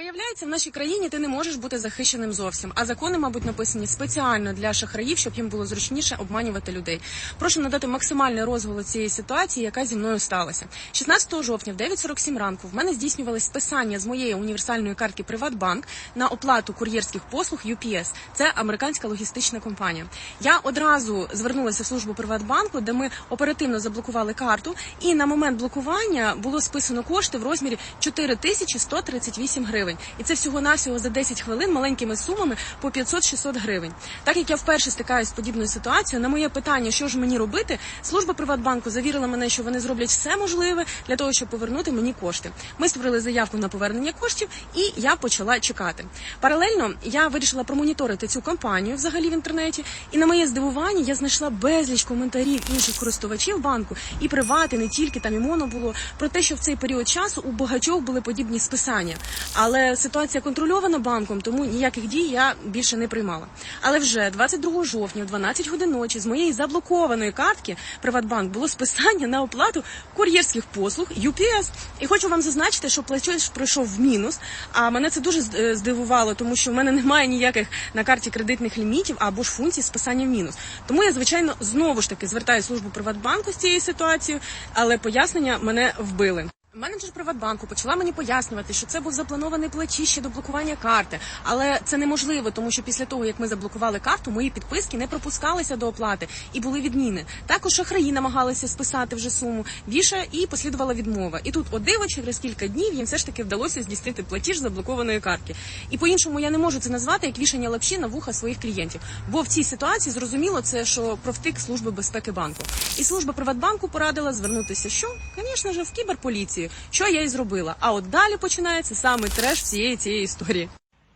Виявляється, в нашій країні ти не можеш бути захищеним зовсім, а закони, мабуть, написані спеціально для шахраїв, щоб їм було зручніше обманювати людей. Прошу надати максимальний розголос цієї ситуації, яка зі мною сталася. 16 жовтня в 9.47 ранку в мене здійснювалось списання з моєї універсальної картки Приватбанк на оплату кур'єрських послуг UPS. Це американська логістична компанія. Я одразу звернулася в службу Приватбанку, де ми оперативно заблокували карту, і на момент блокування було списано кошти в розмірі 4138 гривень. І це всього навсього за 10 хвилин маленькими сумами по 500-600 гривень. Так як я вперше стикаюся з подібною ситуацією, на моє питання, що ж мені робити, служба Приватбанку завірила мене, що вони зроблять все можливе для того, щоб повернути мені кошти. Ми створили заявку на повернення коштів, і я почала чекати. Паралельно я вирішила промоніторити цю компанію взагалі в інтернеті, і на моє здивування я знайшла безліч коментарів інших користувачів банку і привати, не тільки там і моно було про те, що в цей період часу у багатьох були подібні списання. Але ситуація контрольована банком, тому ніяких дій я більше не приймала. Але вже 22 жовтня, в 12 годин ночі, з моєї заблокованої картки Приватбанк було списання на оплату кур'єрських послуг UPS. І хочу вам зазначити, що платеж пройшов в мінус. А мене це дуже е, здивувало, тому що в мене немає ніяких на карті кредитних лімітів або ж функцій списання в мінус. Тому я звичайно знову ж таки звертаю службу Приватбанку з цією ситуацією, але пояснення мене вбили. Менеджер Приватбанку почала мені пояснювати, що це був запланований платіж ще до блокування карти, але це неможливо, тому що після того, як ми заблокували карту, мої підписки не пропускалися до оплати і були відміни. Також шахраї намагалися списати вже суму більше і послідувала відмова. І тут, о диво, через кілька днів їм все ж таки вдалося здійснити платіж заблокованої картки. І по-іншому я не можу це назвати як вішання лапші на вуха своїх клієнтів. Бо в цій ситуації зрозуміло це, що провтик служби безпеки банку. І служба Приватбанку порадила звернутися, що, звісно ж, в кіберполіцію, що я і зробила. А от далі починається саме треш всієї цієї історії.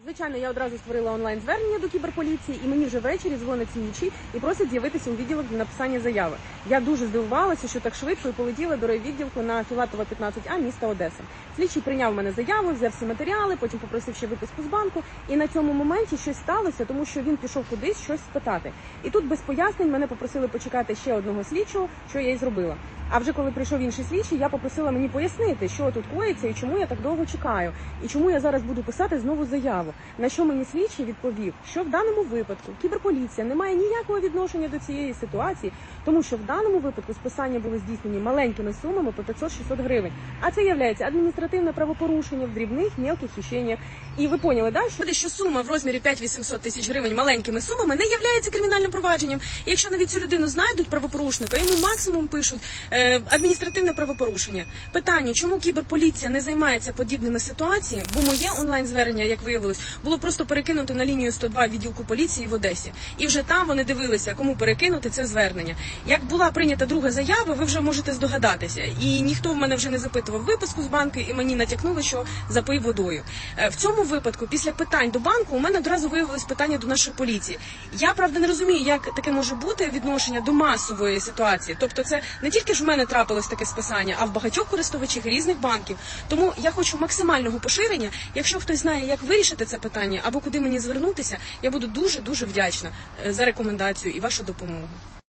Звичайно, я одразу створила онлайн звернення до кіберполіції, і мені вже ввечері дзвонить слідчий і просить з'явитися у відділок для написання заяви. Я дуже здивувалася, що так швидко і полетіла до райвідділку на Філатова 15А міста Одеса. Слідчий прийняв мене заяву, взяв всі матеріали, потім попросив ще виписку з банку. І на цьому моменті щось сталося, тому що він пішов кудись щось спитати. І тут без пояснень мене попросили почекати ще одного слідчого, що я й зробила. А вже коли прийшов інший слідчий, я попросила мені пояснити, що тут коїться і чому я так довго чекаю, і чому я зараз буду писати знову заяву. На що мені слідчий відповів, що в даному випадку кіберполіція не має ніякого відношення до цієї ситуації, тому що в даному випадку списання були здійснені маленькими сумами по 500-600 гривень. А це є адміністративне правопорушення в дрібних мелких хищеннях. І ви поняли, да, що, що сума в розмірі 5-800 тисяч гривень маленькими сумами не є кримінальним провадженням. І якщо навіть цю людину знайдуть правопорушника, йому максимум пишуть е, адміністративне правопорушення. Питання, чому кіберполіція не займається подібними ситуаціями, бо моє онлайн звернення, як виявилось, було просто перекинуто на лінію 102 відділку поліції в Одесі. І вже там вони дивилися, кому перекинути це звернення. Як була прийнята друга заява, ви вже можете здогадатися. І ніхто в мене вже не запитував виписку з банку, і мені натякнули, що запив водою. Е, В цьому випадку, після питань до банку, у мене одразу виявилось питання до нашої поліції. Я правда не розумію, як таке може бути відношення до масової ситуації. Тобто, це не тільки ж в мене трапилось таке списання, а в багатьох користувачів різних банків. Тому я хочу максимального поширення. Якщо хтось знає, як вирішити це питання або куди мені звернутися, я буду дуже дуже вдячна е, за рекомендацію і вашу допомогу.